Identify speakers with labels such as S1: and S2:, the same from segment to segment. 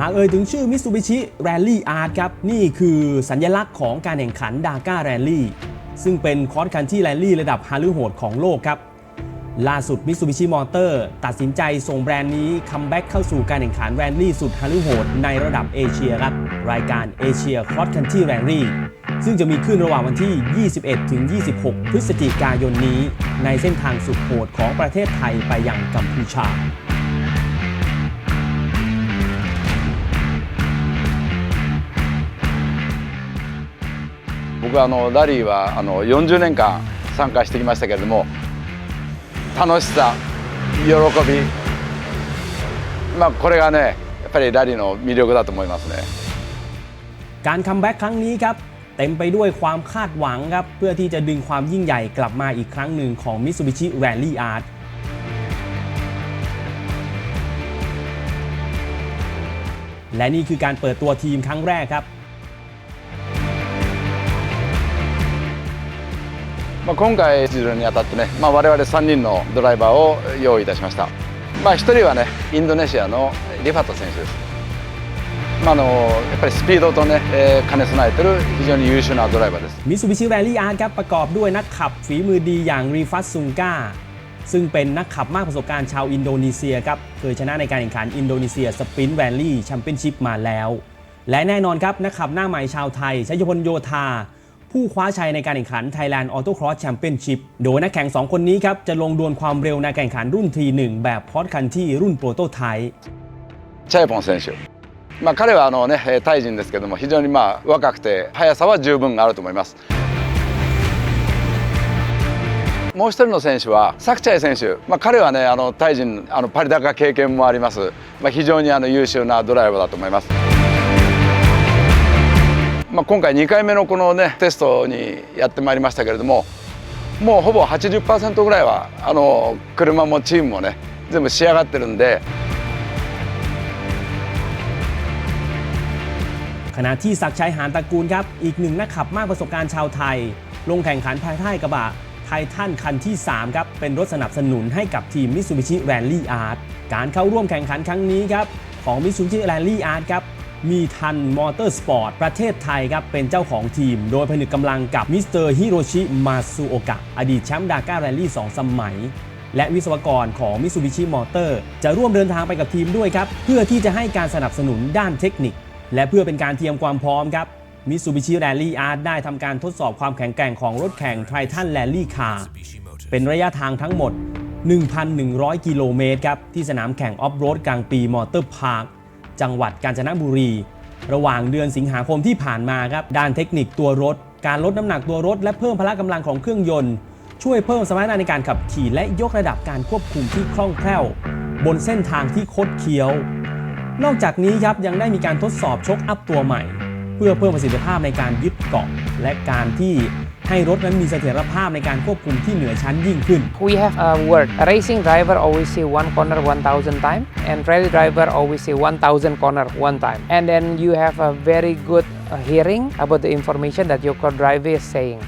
S1: หากเอ่ยถึงชื่อ Mitsubishi Rally Art ครับ นี่คือสัญลักษณ์ของการแข่งขัน Dakar Rally ซึ่งเป็นคอร์สคันที่แรลลี่ระดับฮาลือโหดของโลกครับ ล่าสุด Mitsubishi Motor ตัดสินใจส่งแบรนด์นี้คัมแบ็กเข้าสู่การแข่งขันแรลลี่สุดฮาลือโหดในระดับเอเชียครับ รายการ Asia Cross Country Rally ซึ่งจะมีขึ้นระหว่างวันที่ 21ถึง26 พฤศจิกายนนี้ ในเส้นทางสุดโหดของประเทศไทยไปยังกัมพูชา
S2: 僕はあのラリーはあの40年間参加してきましたけれども楽しさ喜びまあこれがねやっぱりラリーの魅力だと思いますね
S1: การคัมแบ็กครั้งนี้ครับ เต็มไปด้วยความคาดหวังครับ เพื่อที่จะดึงความยิ่งใหญ่กลับมาอีกครั้งหนึ่งของ Mitsubishi Rally Art และนี่คือการเปิดตัวทีมครั้งแรกครับ
S2: まあ、今回出場にあたってね、まあ、我々3人のドライバーを用意いたしました、まあ、1人はねインドネシアのリファト選手です、 まあ、あのやっぱりスピードとね、えー兼ね備えてる非常に優秀なドライバーです
S1: Mitsubishi Rally Art ครับประกอบด้วยนักขับฝีมือดีอย่างรีฟัสซุงกาซึ่งเป็นนักขับมากประสบการณ์ชาวอินโดนีเซียครับเคยชนะในการแข่งขันอินโดนีเซียสป r ิน t ์แ a ลลี่แชมเปี้ยนชิพมาแล้ว และแน่นอนครับ นักขับหน้าใหม่ชาวไทยชัยพลโยธา ผู้คว้าชัยในการแข่งขัน Thailand Auto Cross Championship โดยนักแข่ง 2 คนนี้ครับ จะลงดวลความเร็วในการแข่งขันรุ่น T1 แบบพอ r คันที่รุ่นโปรโตไทป์
S2: チャイポン選手、 まあ、彼はあの、ね、タイ人ですけども非常にまあ若くて速さは十分あると思います。もう一人の選手はサクチャイ選手、まあ、彼はねあのタイ人あのパリ高経験もあります、まあ、非常にあの優秀なドライバーだと思います。まあ、今回2回目のこのねテストにやってまいりましたけれどももうほぼ80%ぐらいはあの車もチームもね全部仕上がってるんで
S1: ขณะที่ศักชัยหานตระกูลครับ อีกหนึ่งนักขับมากประสบการณ์ชาวไทย ลงแข่งขันภายใต้กระบะไททันคันที่ 3 ครับ เป็นรถสนับสนุนให้กับทีม Mitsubishi Rally Art การเข้าร่วมแข่งขันครั้งนี้ครับ ของ Mitsubishi Rally Art ครับ มีทันมอเตอร์สปอร์ตประเทศไทยครับ เป็นเจ้าของทีม โดยผนึกกำลังกับมิสเตอร์ฮิโรชิมาซูโอกะอดีตแชมป์ดาก้าแรลลี่2สมัย และวิศวกรของ Mitsubishi Motor จะร่วมเดินทางไปกับทีมด้วยครับ เพื่อที่จะให้การสนับสนุนด้านเทคนิค และเพื่อเป็นการเตรียมความพร้อมครับ Mitsubishi Rally Art ได้ทำการทดสอบความแข็งแกร่งของรถแข่ง Triton Rally Car เป็นระยะทางทั้งหมด 1,100 กิโลเมตรครับ ที่สนามแข่งออฟโรดกลางปีมอเตอร์พาร์คจังหวัดกาญจนบุรี ระหว่างเดือนสิงหาคมที่ผ่านมาครับ ด้านเทคนิคตัวรถ การลดน้ำหนักตัวรถ และเพิ่มพละกำลังของเครื่องยนต์ ช่วยเพิ่มสมรรถนะในการขับขี่และยกระดับการควบคุมที่คล่องแคล่ว บนเส้นทางที่คดเคี้ยว นอกจากนี้ครับยังได้มีการทดสอบชกอัพตัวใหม่ เพื่อเพิ่มประสิทธิภาพในการยึดเกาะ และการที่ให้รถนั้นมีเสถียรภาพในการควบคุมที่เหนือชั้นยิ่งขึ้น
S3: We have a word. A racing driver always say one corner 1,000 time, and rally driver always say 1,000 corner one time. And then you have a very good uh, hearing about the information that your co-driver is saying.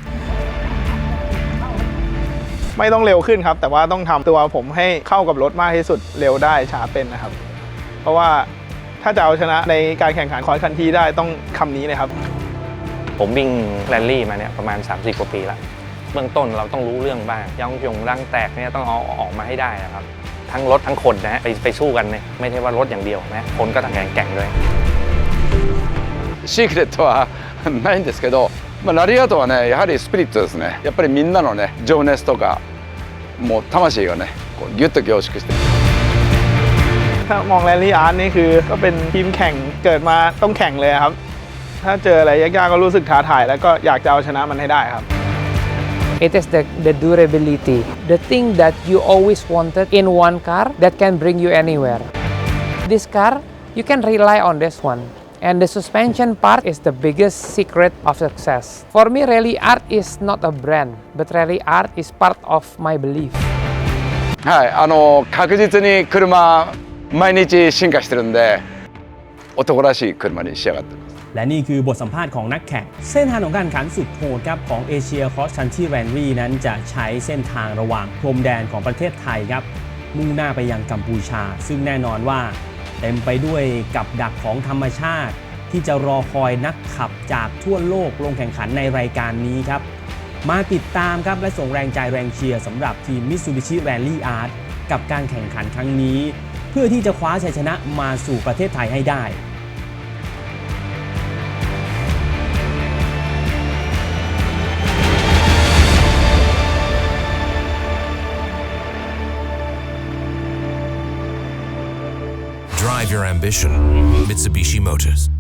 S4: ไม่ต้องเร็วขึ้นครับ แต่ว่าต้องทำตัวผมให้เข้ากับรถมากที่สุดเร็วได้ช้าเป็นนะครับ เพราะว่า ถ้าจะเอาชนะในการแข่งขันคอร์สคันที่ได้ต้องคำนี้เลยครับ
S5: ผมวิ่งแรลลี่มาเนี่ยประมาณ 30 กว่าปีละเบื้องต้นเราต้องรู้เรื่องบ้างยางยงรังแตกเนี่ยต้องเอาออกมาให้ได้นะครับ ทั้งรถทั้งคนนะฮะไปไปสู้กันเนี่ยไม่ใช่ว่ารถอย่างเดียวนะคนก็ต้องแข่งแกร่งด้วย
S2: シークレットはないんですけど、まあ、ラリアートはねやはりスピリットですねやっぱりみんなのね情熱とかもう魂がねこうギュッと凝縮して
S4: ถ้ามองแรลลี่อาร์ตนี่คือก็เป็นทีมแข่งเกิดมาต้องแข่งเลยครับ ถ้าเจออะไรยากๆก็รู้สึกท้าทาย แล้วก็อยากจะเอาชนะมันให้ได้ครับ
S3: It is the, the durability, the thing that you always wanted in one car that can bring you anywhere. This car, you can rely on this one. And the suspension part is the biggest secret of success. For me, Rally Art is not a brand, but Rally Art is part of my belief.
S2: はいあの確実に車 毎日進化してるんで男らしい車に仕上がってます
S1: และนี่คือบทสัมภาษณ์ของนักแข่ง เส้นทางของการแข่งขันสุดโหดครับของเอเชียค o อส c ัน t ี y แ a น l ีนั้นจะใช้เส้นทางระหว่างพรมแดนของประเทศไทยครับ มุ่งหน้าไปยังกัมพูชา ซึ่งแน่นอนว่าเต็มไปด้วยกับดักของธรรมชาติ ที่จะรอคอยนักขับจากทั่วโลกลงแข่งขันในรายการนี้ครับ มาติดตามครับและส่งแรงใจแรงเชียร์สำหรับทีม Mitsubishi Rally Art กับการแข่งขันครั้งนี้ เพื่อที่จะคว้าชัยชนะมาสู่ประเทศไทยให้ได้
S6: Drive your ambition. Mitsubishi Motors.